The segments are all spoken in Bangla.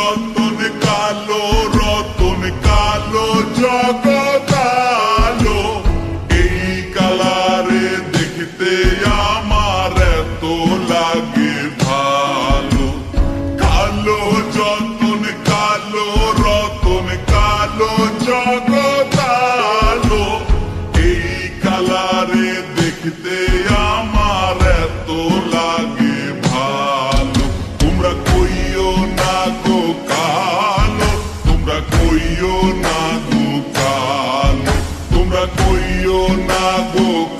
রতন কালো রতন কালো জগত আলো এই কালারে দেখতে আমার এত লাগে ভালো। কালো, যতন কালো, রতন কালো জগত আলো এই কালারে দেখতে তোমরা কইও না গো কালো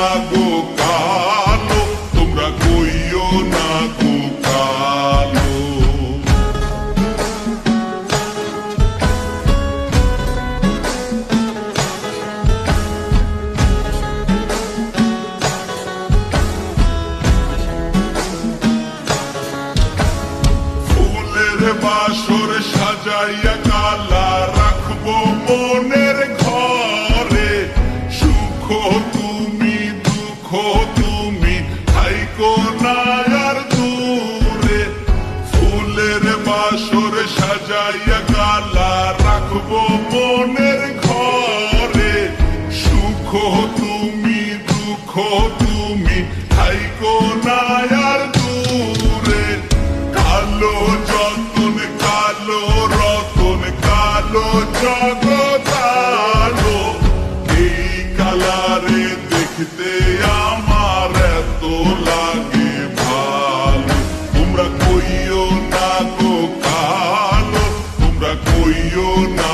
Chicago. ফুলের বাসর সাজাইয়া কালা রাখব মনের ঘরে। সুখ তুমি দুঃখ তুমি থাইকো না you're not.